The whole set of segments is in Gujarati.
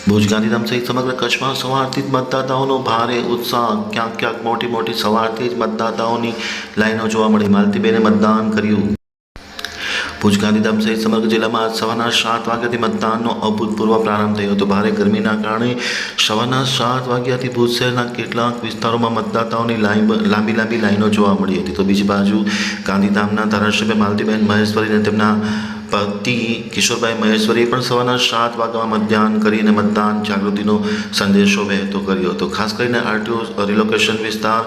ભુજ ગાંધીધામ સહિત સમગ્ર કચ્છમાં સવારથી જ મતદાતાઓનો ભારે ઉત્સાહ, ક્યાંક ક્યાંક મોટી મોટી સવારથી જ મતદાતાઓની લાઈનો જોવા મળી. માલતીબેને મતદાન કર્યું. ભુજ ગાંધીધામ સહિત સમગ્ર જિલ્લામાં આજ સવારના સાત વાગ્યાથી મતદાનનો અભૂતપૂર્વ પ્રારંભ થયો હતો. ભારે ગરમીના કારણે સવારના સાત વાગ્યાથી ભુજ શહેરના કેટલાક વિસ્તારોમાં મતદાતાઓની લાઈન લાંબી લાંબી લાઈનો જોવા મળી હતી. તો બીજી બાજુ ગાંધીધામના ધારાસભ્ય માલતીબેન મહેશ્વરીને તેમના પતિ કિશોરભાઈ મહેશ્વરીએ પણ સવારના સાત વાગ્યામાં મતદાન કરીને મતદાન જાગૃતિનો સંદેશો વહેતો કર્યો હતો. ખાસ કરીને આરટીઓ, રિલોકેશન વિસ્તાર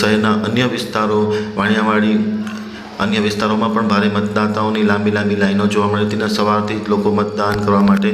શહેરના અન્ય વિસ્તારો, વાણિયાવાડી અન્ય વિસ્તારોમાં પણ ભારે મતદાતાઓની લાંબી લાંબી લાઈનો જોવા મળી. હતી અને સવારથી જ લોકો મતદાન કરવા માટે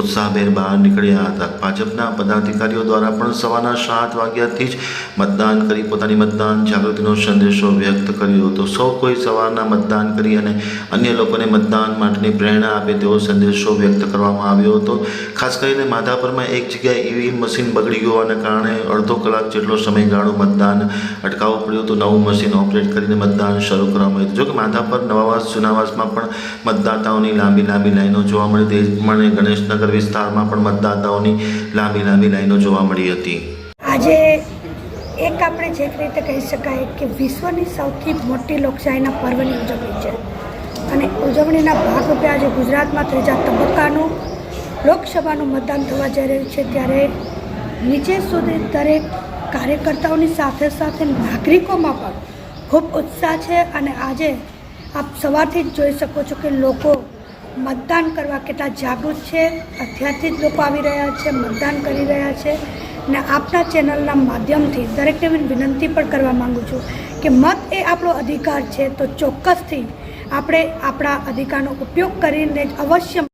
ઉત્સાહભેર બહાર નીકળ્યા હતા. ભાજપના પદાધિકારીઓ દ્વારા પણ સવારના સાત વાગ્યાથી જ મતદાન કરી પોતાની મતદાન જાગૃતિનો સંદેશો વ્યક્ત કર્યો હતો. સૌ કોઈ સવારના મતદાન કરી અને અન્ય લોકોને મતદાન માટેની પ્રેરણા આપે તેવો સંદેશો વ્યક્ત કરવામાં આવ્યો હતો. ખાસ કરીને માધાપરમાં એક જગ્યાએ ઈવીએમ મશીન બગડી હોવાને કારણે અડધો કલાક જેટલો સમયગાળો મતદાન અટકાવવું પડ્યું હતું. નવું મશીન ઓપરેટ કરીને મતદાન શરૂ કરવામાં જોકે માધાપર નવાવાસ, જૂનાવાસમાં પણ મતદાતાઓની લાંબી લાંબી લાઈનો જોવા મળી તે પ્રમાણે ગણેશનગર વિસ્તારમાં પણ મતદાતાઓની લાંબી લાંબી લાઈનો જોવા મળી હતી. આજે એક આપણે જે રીતે કહી શકાય કે વિશ્વની સૌથી મોટી લોકશાહીના પર્વની ઉજવણી છે. અને ઉજવણીના ભાગરૂપે આજે ગુજરાતમાં ત્રીજા તબક્કાનું લોકસભાનું મતદાન થવા જઈ રહ્યું છે. ત્યારે નીચે સુધી દરેક કાર્યકર્તાઓની સાથે સાથે નાગરિકોમાં પણ ખૂબ ઉત્સાહ છે અને આજે આપ સવારથી જ જોઈ શકો છો કે લોકો મતદાન કરવા કેટલા જાગૃત છે. અત્યારથી જ લોકો આવી રહ્યા છે, મતદાન કરી રહ્યા છે ને આપના ચેનલના માધ્યમથી દરેકને વિનંતી પણ કરવા માગું છું કે મત એ આપણો અધિકાર છે. તો ચોક્કસથી આપણે આપણા અધિકારનો ઉપયોગ કરીને જ અવશ્ય